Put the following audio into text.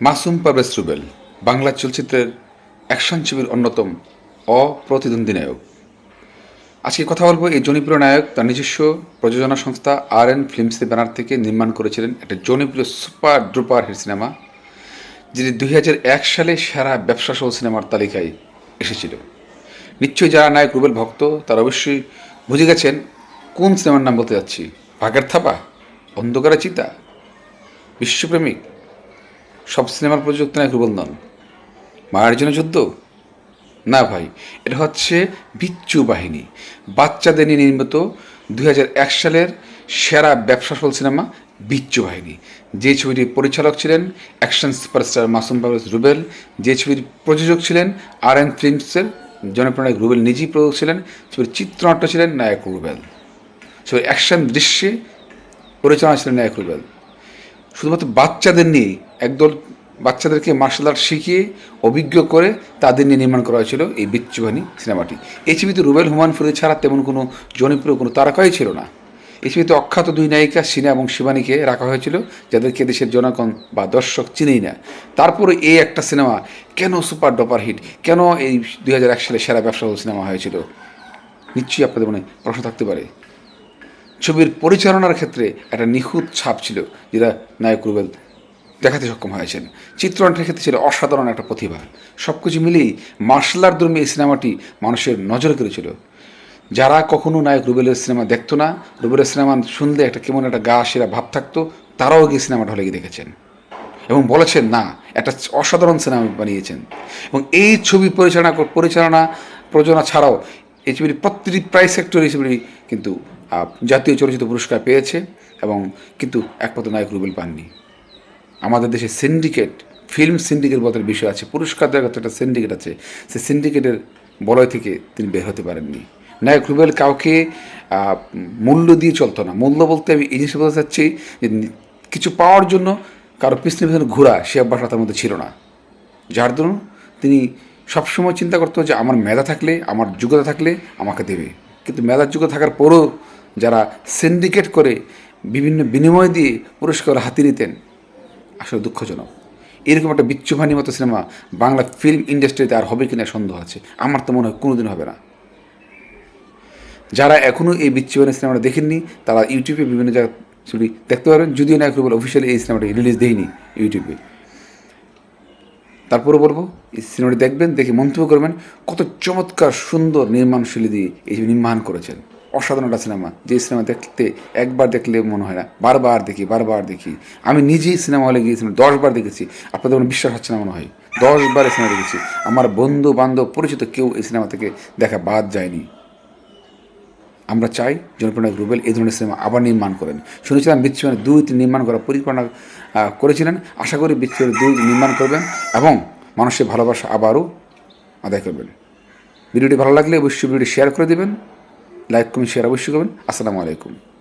মাসুম পারভেজ রুবেল, বাংলা চলচ্চিত্রের অ্যাকশন ছবির অন্যতম অপ্রতিদ্বন্দ্বী নায়ক। আজকে কথা বলব এই জনপ্রিয় নায়ক, তার নিজস্ব প্রযোজনা সংস্থা আর এন ফিল্মসের ব্যানার থেকে নির্মাণ করেছিলেন একটা জনপ্রিয় সুপার ড্রুপার হিট সিনেমা যেটি দুই এক সালে সেরা ব্যবসা সহ সিনেমার তালিকায় এসেছিল। নিশ্চয়ই যারা নায়ক রুবেল ভক্ত, তারা অবশ্যই বুঝে গেছেন কোন সিনেমার নাম বলতে যাচ্ছি। ভাগের থাপা, অন্ধকারা চিতা, বিশ্বপ্রেমিক সব সিনেমার প্রযুক্ত নায়ক রুবেল মায়ের জন্য যুদ্ধ? না ভাই, এটা হচ্ছে বিচ্ছু বাহিনী। বাচ্চাদের নিয়ে নির্মিত দু এক সালের সেরা ব্যবসা সফল সিনেমা বিচ্ছু বাহিনী। যে ছবিটির পরিচালক ছিলেন অ্যাকশন সুপারস্টার মাসুম পারভেজ রুবেল, যে ছবির প্রযোজক ছিলেন আর এন ফিল্মসের জনপ্রিয় রুবেল, নিজেই প্রযোজক ছিলেন ছবির চিত্রনাট্য ছিলেন নায়ক রুবেল। ছবির অ্যাকশন দৃশ্যে পরিচালনা ছিলেন নায়ক রুবেল। শুধুমাত্র বাচ্চাদের নিয়ে একদল বাচ্চাদেরকে মার্শাল আর্ট শিখিয়ে অভিজ্ঞ করে তাদের নিয়ে নির্মাণ করা হয়েছিল এই বিচ্ছুবাহিনী সিনেমাটি। এই ছবিতে রুবেল হুমান ফরিদ ছাড়া তেমন কোনো জনপ্রিয়, কোনো তারকাই ছিল না। এই ছবিতে অখ্যাত দুই নায়িকা সিনা এবং শিবানীকে রাখা হয়েছিল, যাদেরকে দেশের জনগণ বা দর্শক চিনেই না। তারপরে এই একটা সিনেমা কেন সুপার ডপার হিট কেন এই দুই হাজার এক সালে সেরা ব্যবসা সিনেমা হয়েছিল? নিশ্চয়ই আপনাদের মনে প্রশ্ন থাকতে পারে। ছবির পরিচালনার ক্ষেত্রে একটা নিখুঁত ছাপ ছিল, যেটা নায়ক রুবেল দেখাতে সক্ষম হয়েছেন। চিত্রনাট্যের ক্ষেত্রে ছিল অসাধারণ একটা প্রতিভা। সব কিছু মিলিয়েই মার্শাল আর্ট ধর্মী এই সিনেমাটি মানুষের নজরে করেছিল যারা কখনো নায়ক রুবেলের সিনেমা দেখতো না, রুবেলের সিনেমা শুনলে একটা কেমন একটা গা সেরা ভাব থাকতো, তারাও গিয়ে সিনেমাটা হলে গিয়ে দেখেছেন। এবং বলেছেন, না, একটা অসাধারণ সিনেমা বানিয়েছেন। এবং এই ছবি পরিচালনা পরিচালনা, প্রযোজনা ছাড়াও এই ছবিটি প্রতিটি প্রাইজ সেক্টর হিসেবে কিন্তু জাতীয় চলচ্চিত্র পুরস্কার পেয়েছে এবং কিন্তু একমাত্র নায়ক রুবেল পাননি। আমাদের দেশে সিন্ডিকেট ফিল্ম সিন্ডিকেট বলতে বিষয় আছে, পুরস্কার দেওয়ার একটা সিন্ডিকেট আছে, সে সিন্ডিকেটের বলয় থেকে তিনি বের হতে পারেননি। নায়ক রুবেল কাউকে মূল্য দিয়ে চলতো না। মূল্য বলতে আমি এই জিনিস বলতে চাচ্ছি যে কিছু পাওয়ার জন্য কারও পিছনে পিছনে ঘোরা সে অভ্যাসটা তার মধ্যে ছিল না। যার জন্য তিনি সবসময় চিন্তা করতো যে আমার মেধা থাকলে, আমার যোগ্যতা থাকলে আমাকে দেবে। কিন্তু মেধার যোগ্যতা থাকার পরও যারা সিন্ডিকেট করে বিভিন্ন বিনিময় দিয়ে পুরস্কার হাতিয়ে নিতেন আসলে দুঃখজনক। এরকম একটা বিচ্ছুভানির মতো সিনেমা বাংলা ফিল্ম ইন্ডাস্ট্রিতে আর হবে কিনা সন্দেহ আছে। আমার তো মনে হয় কোনোদিন হবে না। যারা এখনও এই বিচ্ছুভানি সিনেমাটা দেখেননি, তারা ইউটিউবে বিভিন্ন জায়গায় ছবি দেখতে পারেন যদিও নায়ক রুবেল অফিসিয়ালি এই সিনেমাটি রিলিজ দেয়নি ইউটিউবে। তারপরে বলব, এই সিনেমাটি দেখবেন, দেখে মন্তব্য করবেন কত চমৎকার, সুন্দর, নির্মাণশৈলী দিয়ে এই নির্মাণ করেছেন। অসাধারণ একটা সিনেমা, যে সিনেমা দেখতে একবার দেখলে মনে হয় না, বারবার দেখি বারবার দেখি। আমি নিজেই সিনেমা হলে গিয়েছিলাম দশবার দেখেছি, আপনাদের মনে বিশ্বাস হচ্ছে না মনে হয়? দশবার এই সিনেমা দেখেছি। আমার বন্ধু বান্ধব পরিচিত কেউ এই সিনেমা থেকে দেখা বাদ যায়নি। আমরা চাই জনপ্রিয় রুবেল এই ধরনের সিনেমা আবার নির্মাণ করেন। শুনেছিলাম বিচ্ছুমানে দুই নির্মাণ করার পরিকল্পনা করেছিলেন। আশা করি বিচ্ছুমানে দুই নির্মাণ করবেন এবং মানুষের ভালোবাসা আবারও আদায় করবেন। ভিডিওটি ভালো লাগলে অবশ্যই ভিডিওটি শেয়ার করে দেবেন। লাইক কমেন্ট শেয়ার অবশ্যই করবেন। আসসালামু আলাইকুম।